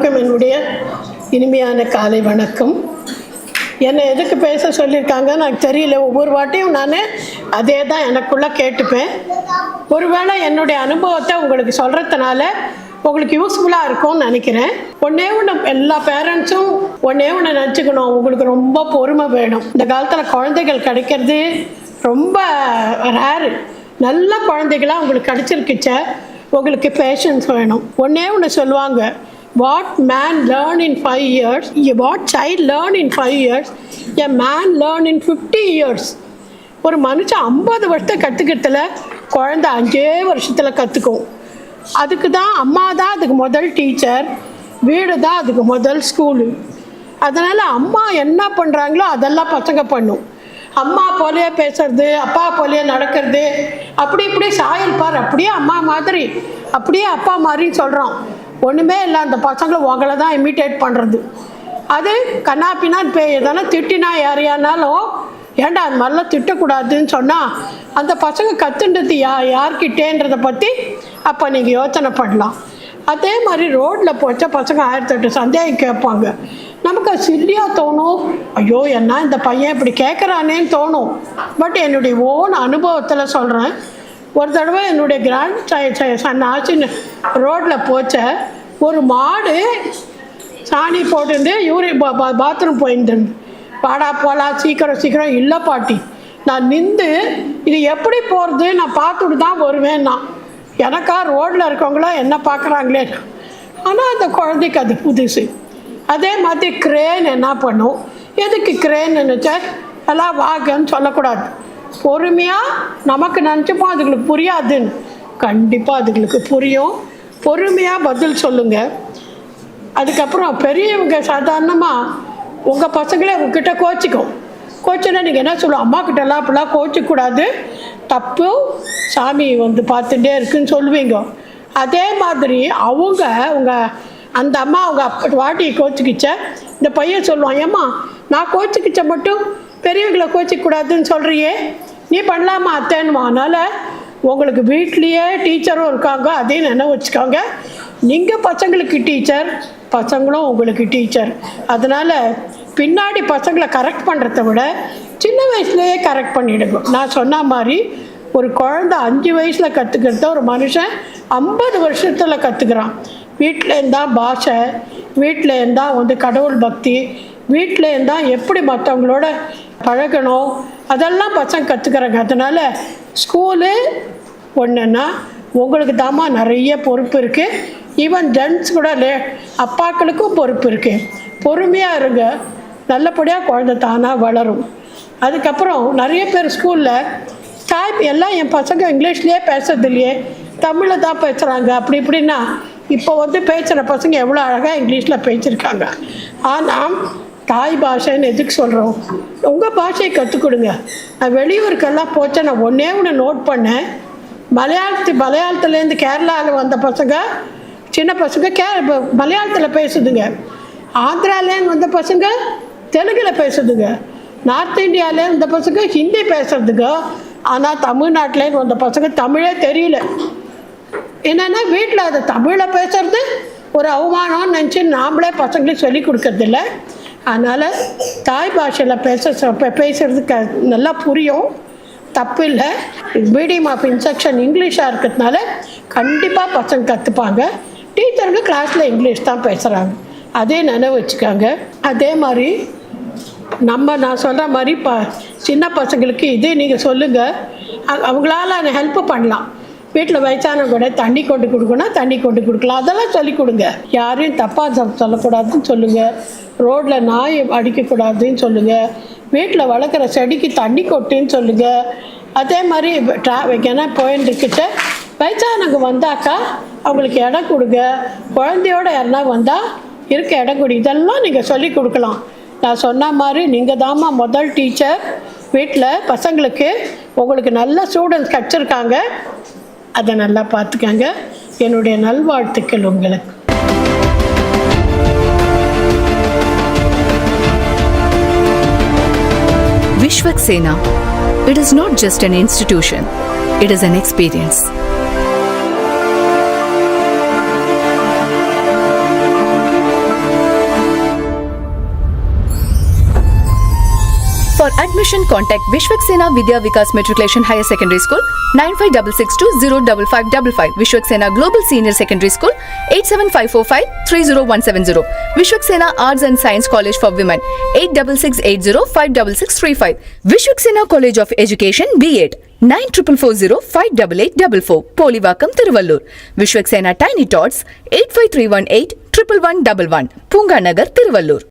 எல்லோருக்கும் என்னுடைய இனிமையான காலை வணக்கம். என்னை எதுக்கு பேச சொல்லியிருக்காங்க எனக்கு தெரியல. ஒவ்வொரு வாட்டியும் நான் அதே தான் எனக்குள்ளே கேட்டுப்பேன். ஒருவேளை என்னுடைய அனுபவத்தை உங்களுக்கு சொல்கிறதுனால உங்களுக்கு யூஸ்ஃபுல்லாக இருக்கும்னு நினைக்கிறேன். ஒன்றே ஒன்று எல்லா பேரண்ட்ஸும் ஒன்றே ஒன்று நினச்சிக்கணும். உங்களுக்கு ரொம்ப பொறுமை வேணும். இந்த காலத்தில் குழந்தைகள் கிடைக்கிறது ரொம்ப ரேரு நல்ல குழந்தைகளாக உங்களுக்கு கிடச்சிருக்குச்ச உங்களுக்கு பேஷன்ஸ் வேணும். ஒன்றே ஒன்று சொல்லுவாங்க. What man learn in five years what child learn in five years a man learn in fifty years ஒரு மனுஷன் ஐம்பது வருஷத்தை கற்றுக்கிறதுல குழந்த அஞ்சே வருஷத்தில் கற்றுக்கும் அதுக்கு தான் அம்மா தான் அதுக்கு முதல் டீச்சர் வீடு தான் அதுக்கு முதல் ஸ்கூலு. அதனால் அம்மா என்ன பண்ணுறாங்களோ அதெல்லாம் பசங்க பண்ணும். அம்மா போலயே பேசுறது அப்பா போலயே நடக்கிறது. அப்படி இப்படி சாயல் பார் அப்படியே அம்மா மாதிரி அப்படியே அப்பா மாதிரின்னு சொல்கிறோம் ஒன்றுமே இல்லை அந்த பசங்களை உங்களை தான் இமிட்டேட் பண்ணுறது அது கண்ணாப்பினா பே எதனா திட்டினா யாரையானாலும் ஏன்டா அது மாதிரிலாம் திட்டக்கூடாதுன்னு சொன்னால் அந்த பசங்க கத்துன்றது யா யார்கிட்டேன்றதை பற்றி அப்போ நீங்கள் யோசனை பண்ணலாம். அதே மாதிரி ரோட்டில் போச்சா பசங்க ஆயிரத்தி எட்டு சந்தேகம் கேட்பாங்க. நமக்கு அது சில்லியாக தோணும். ஐயோ என்ன இந்த பையன் இப்படி கேட்குறானேன்னு தோணும். பட் என்னுடைய ஓன் அனுபவத்தில் சொல்கிறேன் ஒரு தடவை என்னுடைய கிராண்ட் சன் ஆச்சின்னு ரோட்டில் போச்ச. ஒரு மாடு சாணி போட்டுருந்து யூரி பா பா- பாத்ரூம் போயிட்டு பாடா போலாம் சீக்கிரம் சீக்கிரம். இல்லை பாட்டி நான் நின்று இது எப்படி போகிறது நான் பார்த்துட்டு தான் வருவேன் நான். எனக்கா ரோட்டில் இருக்கவங்களாம் என்ன பார்க்குறாங்களே. ஆனால் அந்த குழந்தைக்கு அது புதுசு. அதே மாதிரி கிரேன் என்ன பண்ணும்? எதுக்கு கிரேன் நினச்சா எல்லாம் வாகன்னு சொல்லக்கூடாது. பொறுமையாக நமக்கு நினச்சப்போ அதுங்களுக்கு புரியாதுன்னு. கண்டிப்பாக அதுங்களுக்கு புரியும். பொறுமையாக பதில் சொல்லுங்கள் அதுக்கப்புறம் பெரியவங்க சாதாரணமாக உங்கள் பசங்களே உங்ககிட்ட கோச்சிக்கும். கோச்சினா நீங்கள் என்ன சொல்லுவோம் அம்மா கிட்டலாம் அப்படிலாம் கோச்சிக்கூடாது தப்பு. சாமி வந்து பார்த்துட்டே இருக்குன்னு சொல்லுவீங்க. அதே மாதிரி அவங்க உங்கள் அந்த அம்மா அவங்க அப்ப வாட்டி கோச்சிக்கிச்ச. இந்த பையன் சொல்லுவான் ஏம்மா நான் கோச்சிக்கிச்ச மட்டும் பெரியவங்களை கோச்சிக்கூடாதுன்னு சொல்கிறியே நீ பண்ணலாமா அத்தேன்னுமா அதனால் உங்களுக்கு வீட்லேயே டீச்சரும் இருக்காங்க. அதையும் நினைவு வச்சுக்காங்க. நீங்கள் பசங்களுக்கு டீச்சர் பசங்களும் உங்களுக்கு டீச்சர். அதனால் பின்னாடி பசங்களை கரெக்ட் பண்ணுறத விட சின்ன வயசுலேயே கரெக்ட் பண்ணிவிடுங்க நான் சொன்ன மாதிரி ஒரு குழந்த அஞ்சு வயசில் கற்றுக்கிறத ஒரு மனுஷன் ஐம்பது வருஷத்தில் கற்றுக்குறான் வீட்டில் இருந்தால் பாஷை வீட்டில் இருந்தால் வந்து கடவுள் பக்தி வீட்டில் இருந்தால் எப்படி மற்றவங்களோட பழகணும். அதெல்லாம் பசங்க கற்றுக்குறாங்க அதனால் ஸ்கூலு ஒன்றுன்னா உங்களுக்கு தாம்மா நிறைய பொறுப்பு இருக்குது ஈவன் ஜென்ட்ஸ் கூட லே அப்பாக்களுக்கும் பொறுப்பு இருக்குது பொறுமையாக இருங்க. நல்லபடியாக குழந்தை தானாக வளரும். அதுக்கப்புறம் நிறைய பேர் ஸ்கூலில் தாய் எல்லாம் என் பசங்க இங்கிலீஷ்லேயே பேசுறது இல்லையே. தமிழில் தான் பேசுகிறாங்க அப்படி இப்படின்னா இப்போ வந்து பேசுகிற பசங்க எவ்வளோ அழகாக இங்கிலீஷில் பேசியிருக்காங்க. ஆனால் தாய் பாஷைன்னு எதுக்கு சொல்கிறோம் உங்கள் பாஷையை கற்றுக் கொடுங்க நான் வெளியூருக்கெல்லாம் போச்சேன். நான் ஒன்றே ஒன்று நோட் பண்ணேன். மலையாளத்து மலையாளத்துலேருந்து கேரளாவில் வந்த பசங்க சின்ன பசங்க கே மலையாளத்தில் பேசுதுங்க. ஆந்திராலேருந்து வந்த பசங்க தெலுங்கில் பேசுதுங்க. நார்த் இந்தியாவிலேருந்து வந்த பசங்க ஹிந்தி பேசுறதுங்க. ஆனால் தமிழ்நாட்டிலேருந்து வந்த பசங்க தமிழே தெரியல. என்னென்னா வீட்டில் அதை தமிழில் பேசுறது ஒரு அவமானம்னு நினச்சி நாமளே பசங்களுக்கு சொல்லி கொடுக்கறதில்ல. அதனால் தாய் பாஷையில் பேச பேசுகிறதுக்கு நல்லா புரியும். தப்பு இல்லை. மீடியம் ஆஃப் இன்ஸ்ட்ரக்ஷன் இங்கிலீஷாக இருக்கிறதுனால கண்டிப்பாக பசங்க கற்றுப்பாங்க டீச்சருங்க கிளாஸில் இங்கிலீஷ் தான் பேசுகிறாங்க அதே நினைவு வச்சுக்கோங்க. அதே மாதிரி நம்ம நான் சொல்கிற மாதிரி ப சின்ன பசங்களுக்கு இதே நீங்கள் சொல்லுங்கள் அவங்களால அவங்களால ஹெல்ப் பண்ணலாம். வீட்டில் வயசானவங்க கூட தண்ணி கொண்டு கொடுக்கணும் தண்ணி கொண்டு கொடுக்கலாம். அதெல்லாம் சொல்லிக் கொடுங்க. யாரையும் தப்பாக சொல்லக்கூடாதுன்னு சொல்லுங்கள் ரோட்டில் நாய் அடிக்கக்கூடாதுன்னு சொல்லுங்கள் வீட்டில் வளர்க்குற செடிக்கு தண்ணி கொட்டின்னு சொல்லுங்கள் அதே மாதிரி ட்ரா எங்கன்னா போயிருந்துக்கிட்ட வயசானவங்க வந்தாக்கா அவங்களுக்கு இடம் கொடுங்க. குழந்தையோட யாருனா வந்தால் இருக்க இடம் கொடு. இதெல்லாம் நீங்கள் சொல்லி கொடுக்கலாம். நான் சொன்ன மாதிரி நீங்கள் தாம்மா முதல் டீச்சர் வீட்டில் பசங்களுக்கு உங்களுக்கு நல்ல ஸ்டூடெண்ட்ஸ் கிடச்சிருக்காங்க. அதை நல்லா பார்த்துக்கங்க. என்னுடைய நல்வாழ்த்துக்கள் உங்களுக்கு. Vishwak Sena. It is not just an institution, it is an experience. Admission contact Vishwak Sena Vidya Vikas matriculation higher secondary school nine five double six two zero double five double five Vishwak Sena global senior secondary school eight seven five four five three zero one seven zero Vishwak Sena arts and science college for women eight double six eight zero five double six three five Vishwak Sena college of education B Ed nine triple four zero five double eight double four Polivakkam Tiruvallur Vishwak Sena tiny tots eight five three one eight triple one double one Poonga Nagar Tiruvallur